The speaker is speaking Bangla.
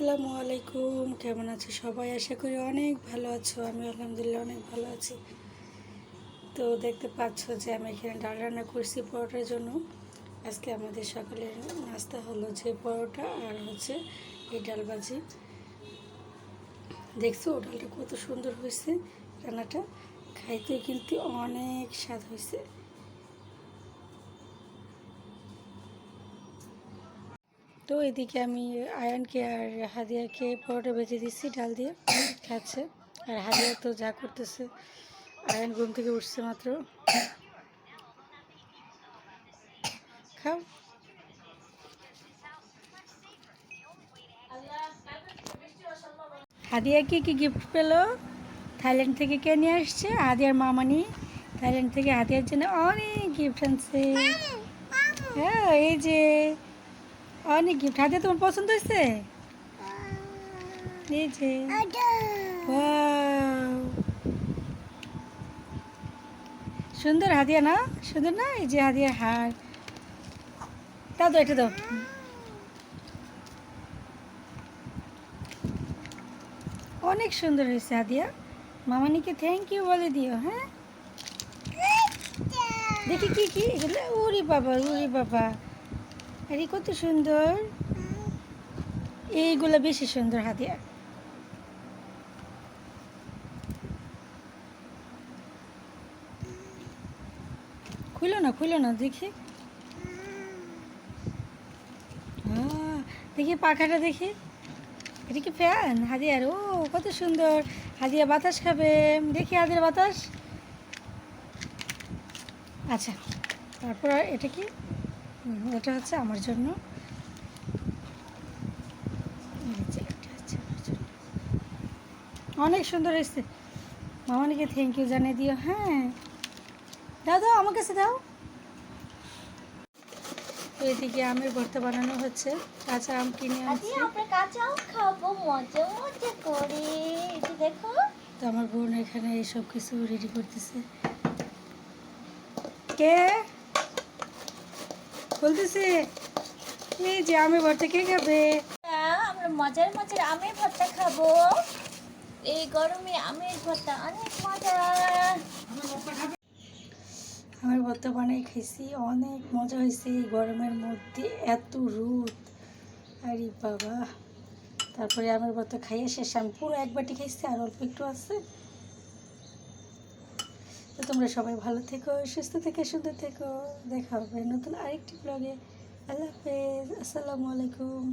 আসসালামু আলাইকুম। কেমন আছো সবাই? আশা করি অনেক ভালো আছো। আমি আলহামদুলিল্লাহ অনেক ভালো আছি। তো দেখতে পাচ্ছ যে আমি এখানে ডাল রান্না করছি পরোটার জন্য। আজকে আমাদের সকালের নাস্তা হলো যে পরোটা আর হচ্ছে এই ডাল ভাজি। দেখছ ডালটা কত সুন্দর হয়েছে। রান্নাটা খাইতে কিন্তু অনেক স্বাদ হয়েছে। তো এদিকে আমি আয়ানকে আর হাদিয়াকে পরোটা ভেজে দিচ্ছি ডাল দিয়ে খাচ্ছে। আর হাদিয়া তো যা করতেছে আয়ান ঘুম থেকে উঠছে মাত্র। খাও। হাদিয়া কি কি গিফট পেল? থাইল্যান্ড থেকে কে নিয়ে আসছে? হাদিয়ার মামানি। থাইল্যান্ড থেকে হাদিয়ার জন্য অনেক গিফট আনছে। হ্যাঁ এই যে অনেক গিফট হাদিয়া তোমার পছন্দ হয়েছে! সুন্দর হাদিয়া না? সুন্দর না? এই যে হাদিয়ার হার দাও তো এটা দাও। অনেক সুন্দর হয়েছে হাদিয়া। মামানিকে থ্যাংক ইউ বলে দিও হ্যাঁ? দেখি কি কি? এগুলো উরি বাবা উরি বাবা। আরে কত সুন্দর। এইগুলো বেশি সুন্দর হাদিয়া খুলো না খুলো না, দেখি। দেখি পাখাটা দেখি। এটা কি ফ্যান? হাদিয়ার ও, কত সুন্দর। হাদিয়া বাতাস খাবে। দেখি হাদিয়ার বাতাস। আচ্ছা তারপর এটা কি? এটা হচ্ছে আমার জন্য। অনেক সুন্দর হয়েছে। মামানিকে থ্যাংক ইউ জানিয়ে দিও। হ্যাঁ। দাও দাও আমার কাছে দাও। এদিকে আমের ভর্তা বানানো হচ্ছে। কাঁচা আম কিনে আনছি। আমরা কাঁচাও খাব মজা মজা করে। দেখো। তো আমার বোন এখানে এই সব কিছু রেডি করতেছে। কে? বলতেছে এই যে আমের ভর্তা কে খাবে? আমরা মজার মজার আমের ভর্তা খাব। এই গরমে আমের ভর্তা অনেক মজা আমের ভর্তা বানাই খাইছি অনেক মজা হয়েছে এই গরমের মধ্যে এত রোদ। আরে বাবা তারপরে আমের ভর্তা খাইয়ে শেষ আমি পুরো এক বাটি খাইছি আর অল্প একটু আছে। তো তোমরা সবাই ভালো থেকো, সুস্থ থেকে, সুন্দর থেকো। দেখা হবে নতুন আরেকটি ব্লগে আল্লাহ হাফেজ। আসসালামু আলাইকুম।